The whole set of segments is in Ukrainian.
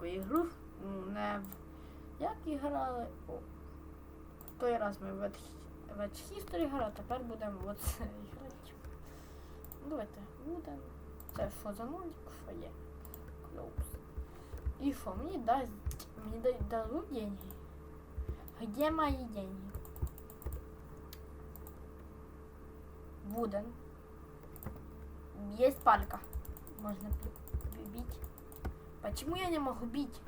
таку ігру. Не як і грали. О, той раз ми в History грали, тепер будемо в оце грати. Давайте будемо. Це що за мультик, що є? Close. І що, мені дасть. Мені дають дадуть деньги. Где мои деньги? Вуден. Есть палька. Можно б- б- бить. Почему я не могу бить?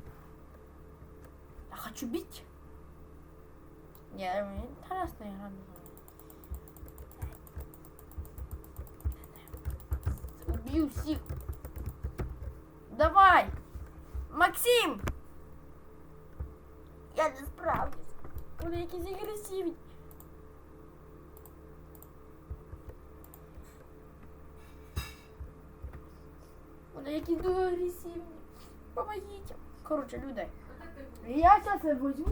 Я хочу бить. Мне интересная игра. Убью всех. Давай! Максим! Я не справлюсь. Вони якісь агресивні. Вони якісь дуже агресивні. Помогите. Короче, люди. Я сейчас возьму.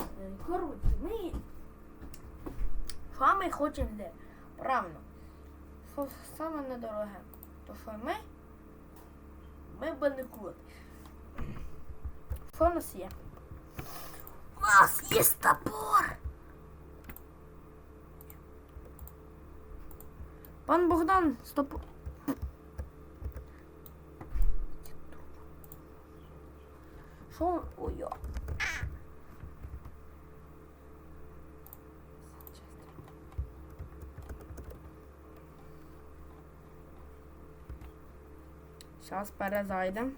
Е, Коротше, ми що ми хочемо де? Правильно. Саме недороге? То що ми? Ми баникут. Що у нас є? Нас є топор! Пан Богдан, стоп. Що? Ой, йо. Зараз перезайдемо.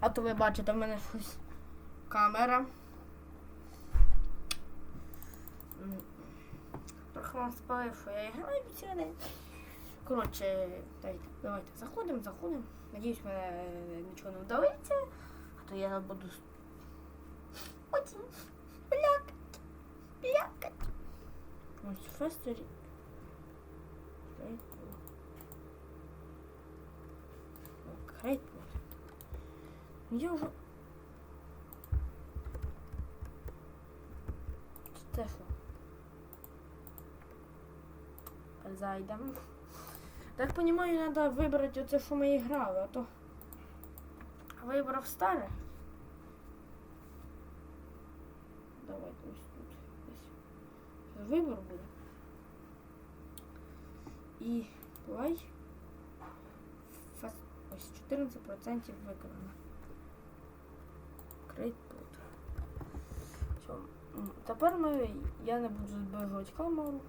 А то ви бачите, в мене щось камера. Трохи вам спалив, що я граю сьогодні. Коротше, давайте, давайте заходимо, заходимо. Надіюсь, мене е, нічого не вдалиться, а то я буду очень плякать, плякать. Ось фестері. Я вже. Це що? Зайдемо. Так понимаю, треба вибрати оце, що ми грали, а то вибрав старе. Давайте ось тут. Десь. Вибор буде. І плай. Фас- Ось 14% виконано. Put. Все. Тепер ми, я не буду зберігати камеру.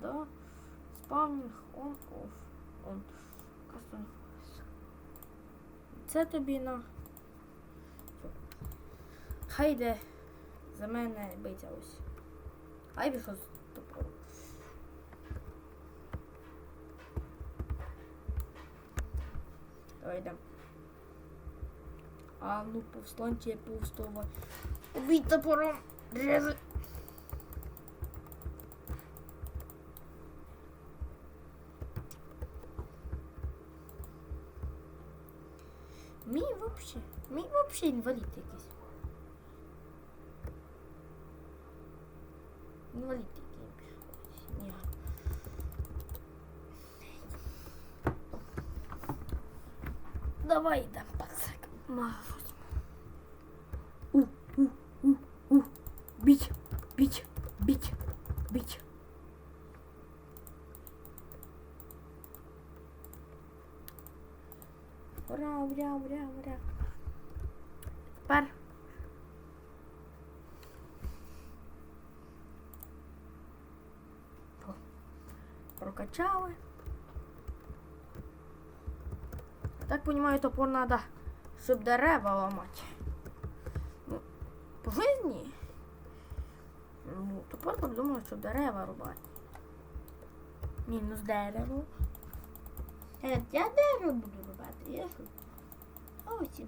Да. Спавнінг on, off, on. Це тобі на. Хай йде за мене биться ось. Хай би з топором. Давай йдемо. А ну повстаньте повстова. Убить топором. Режи. Вообще, мій вообще інвалід якийсь. Інвалід який. Ні. Давай йдемо пацак. Махать. У, у, у, у. Бить, бить, бить, бить. Ура, ура, ура, ура. Тепер. Прокачали. Так понимаю, топор надо, щоб дерева ламати. Ну, по жизни. Ну, топор придумав, щоб дерева рубати. Мінус дерево. Е, Я дерево буду рубати, я що?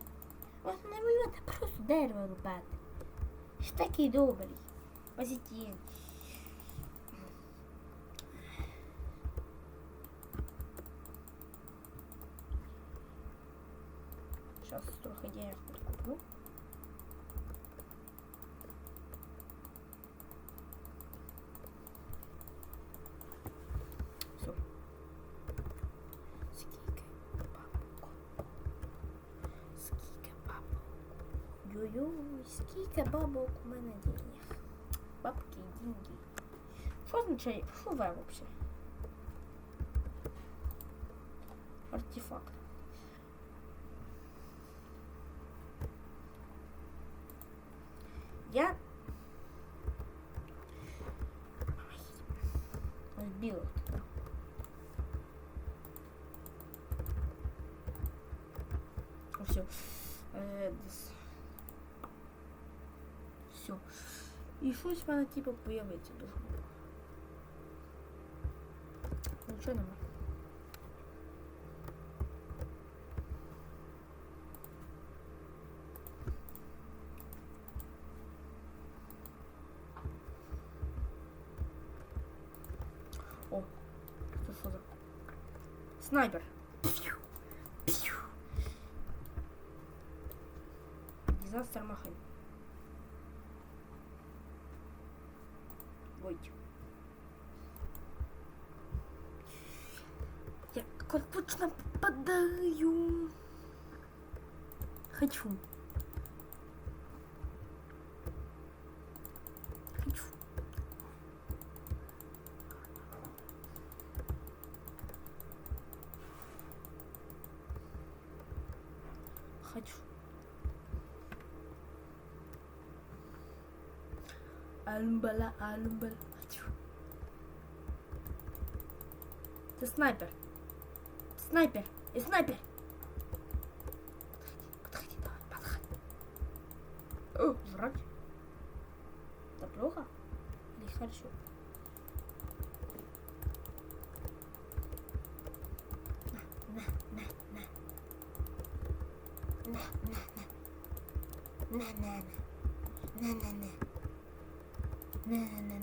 Ось. Не воювати, просто дерево рубати. Ж такий добрий. Позитивний. Сейчас трохи денег Кілька бабок у мене денег. Бабки, деньги. Що означає? Що В взагалі? Артефакт. Я вбила тебя. Все. Э. І щось в мене типу появиться дуже. Нічого нема. О, це що за? Снайпер. Дизастер махин. Хочу. Хочу. Хочу. Алюмбала, алюмбала. Хочу. Ты снайпер. Снайпер. И снайпер. Это плохо? Или хорошо? На, на, на, на. На, на, на. На, на, на. На, на, на. На, на,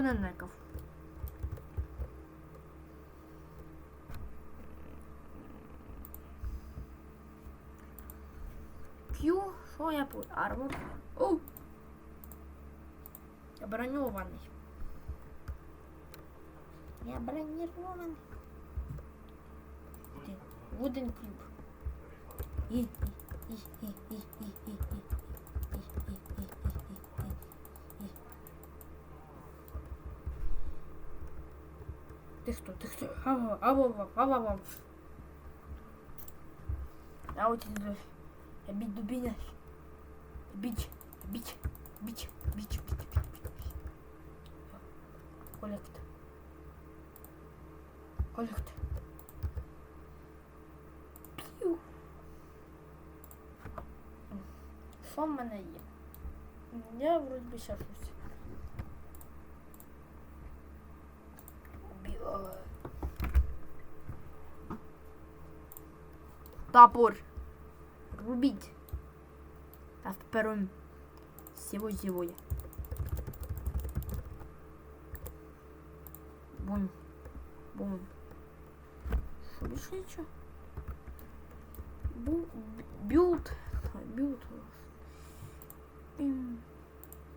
на, на, Армор. О! Я бронированный. Я бронированный. где Wooden Cube. И, и, и, и, и, и, и, и. Ты кто? Ты кто? Ава, ава, ава, ава. А вот тебе обидно меня. Бить. Бить, бить, бить, бить, бить, бить, бить. Коллект. Коллект. П'ю. Що в мене є? Я вроді би ще щось. Топор. Рубить. пером всего-зевой. Бум. Бум. Что больше ничего? Бу бьют. Бьют. Пим.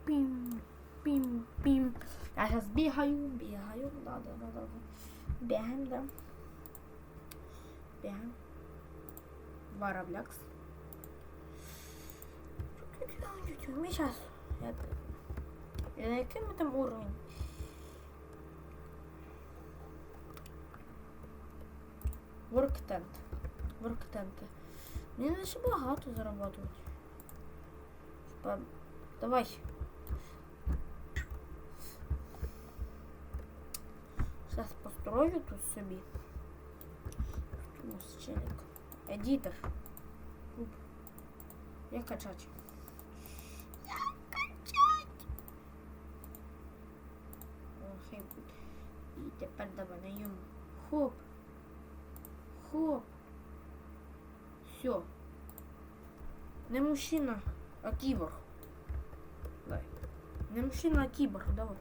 Пим. Пим. Пим. Я сейчас бегаю, бегаю. Да, да, да, да. Бегаем, да. Бегаем. Два раблекс. Вараблякс. Ми сейчас. Я... Я на ми там уровень? Ворктент. Ворктенти. Мені не ще заработувати. Па- Давай. Зараз построю тут собі. У нас челик. Куб. Як качать? Тепер давай на йому. Хоп. Хоп. Все. Не мужчина, а кіборг. Давай. Не мужчина, а кіборг, давай.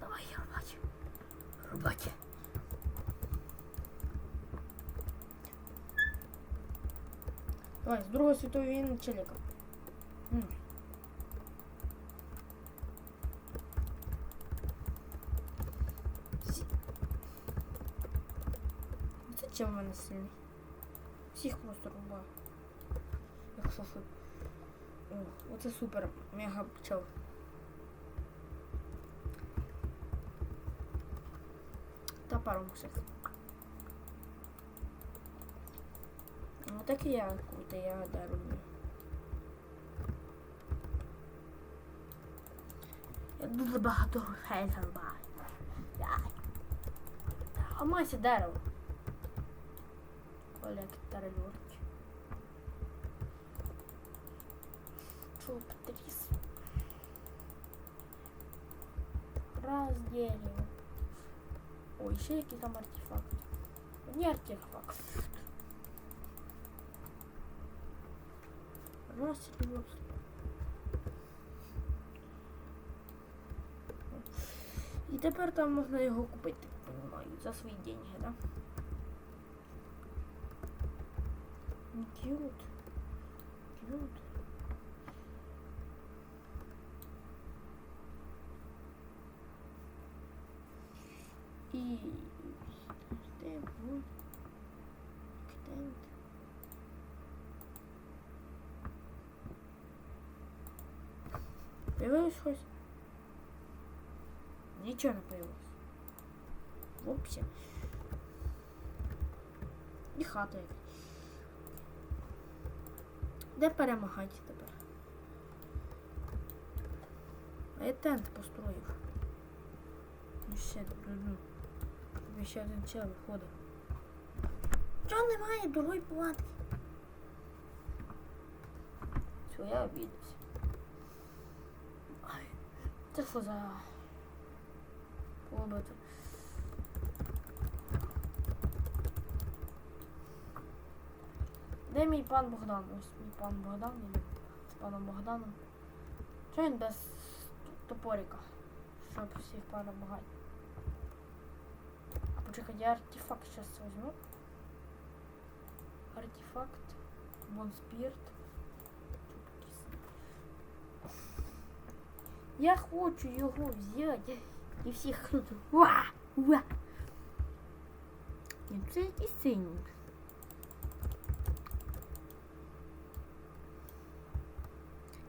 Давай, я рубать. Рубать. Давай, з Другої світової війни челіка. Це чим мене сильний? Всіх просто рубаю. Якщо що. О, оце супер. Мега пчел. Та пару мушек. Ну так і я круто, я да, роблю. Я дуже багато грошей. А мася дерево. Колектор льорч. Чуп трис. Раз дерево. Ой, ще який там артефакт. Не артефакт. Раз плюс. І тепер там можна його купити, понимаю, за свої деньги, да? Кьют. Кьют. І... Де вон? Китент. Появилось щось? Нічого не появилось. Вовсі. І хата якась. Де перемагати тепер? А я тент построїв. Ну ще ну, тобі ще один чел виходить. Чого немає другої палатки? Все, я обідався. Це що за? Де мій пан Богдан? Ось мій пан Богдан іде з паном Богданом. Чого він без топорика? Щоб всіх перемагати. Почекай, я артефакт сейчас возьму. Артефакт. Вон Я хочу його взяти і всіх круто. Уа! Уа! Це якийсь синій.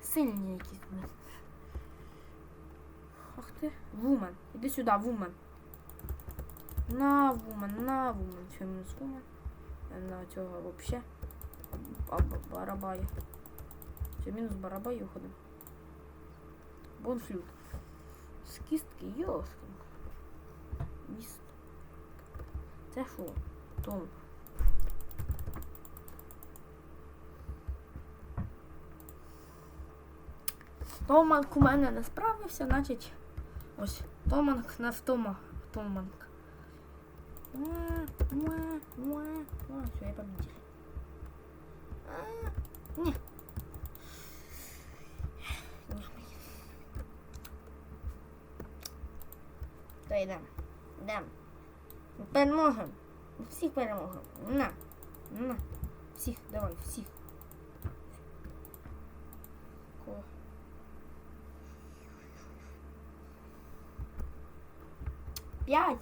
Сильні якісь. блин. Ах ти. Вумен. Іди сюди, вумен. На вумен, на вумен. Що мінус вумен? На цього вообще. А, б- барабая. Все, мінус барабай і уходимо. Бонфлют. З кістки, йошкин. Міст. Це що? Том. Томанк у мене не справився, значить. Ось. Томанк на втома. Томанк. Все, я победил. А, Не. То йдемо. Йдемо. Переможемо. Всіх переможемо. На. На. Всіх, давай, всіх. Кого? П'ять.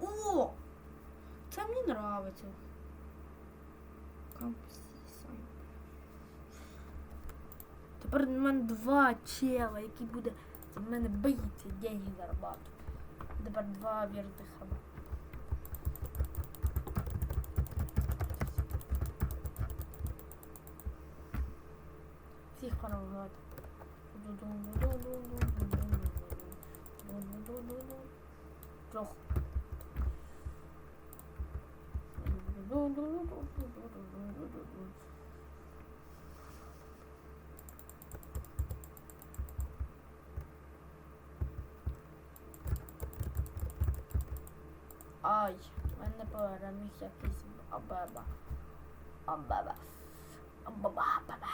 О! Це мені нравиться. Тепер на мене два чела, які буде за мене бити деньги заробляти. Тепер два вірних хаба. Всіх поромагати. Трох. Ay, ben de bağırmış yapıyorsun. Ababa. Ababa. Ababa, ababa.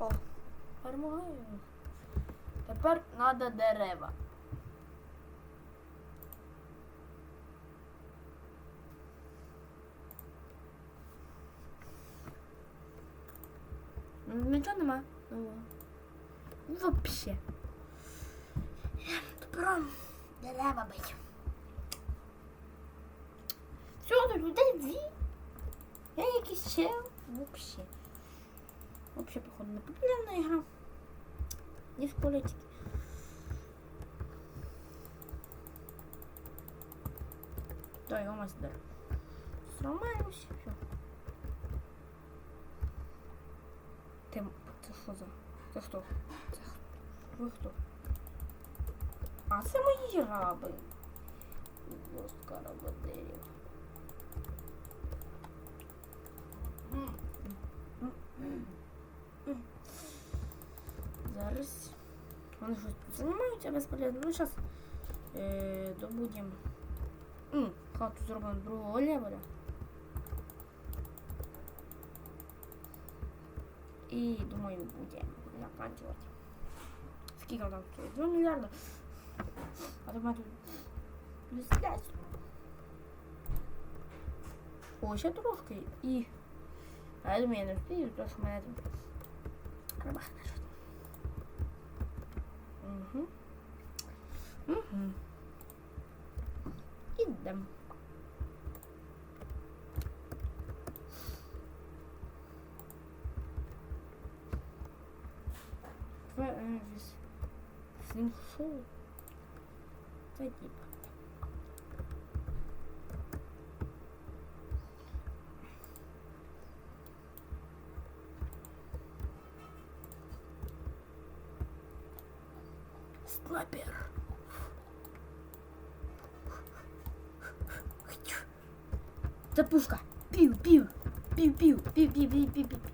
Oh. Parmağım. Треба дерева. Ну, Нічого нема. нового. Вообще. Тепер дерева бить. Все, тут людей дві. Я якийсь чел. Вообще. Вообще, походу, не популярна ігра. Не в політики. Да, його мастер. Сломаємося. Все. Ти, це що за? Це хто? Це х- ви хто? А це мої раби. Жорстка рабодерів. Зараз. Вони щось тут займаються безполезно. Ну, зараз е, добудемо. Хату зробимо другого левеля. І думаю, будемо заканчувати. Скільки там стоїть? 2 мільярда. А то в тут плюс 5. О, ще трошки. І. А я думаю, я не встигну, тому що мене тут рибахне щось. Угу. Угу. Твоя Элвис. Слинху. Да типа. Снайпер. Это пушка. Пиу-пиу. Пиу-пиу. Пиу-пиу-пиу-пиу-пиу.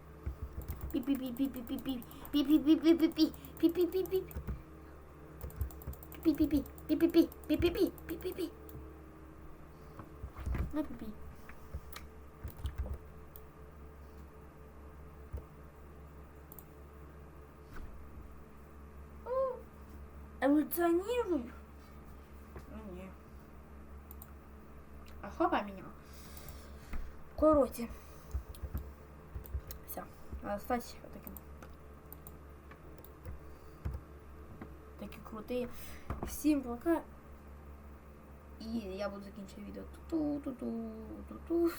пі пі пі пі пі. Пі пі пі пі пі пі пі. Пі пі пі пі пі пі. Пі пі пі пі. Пі пі пі. Пі пі пі. Пі пі пі. Пі пі пі. На пі пі. Эволюционирую? Ну, не. А что поменял? Короче. Все. Стать таким. Такие крутые. Всем пока. І я буду закінчувати відео. Ту-ту-ту-ту,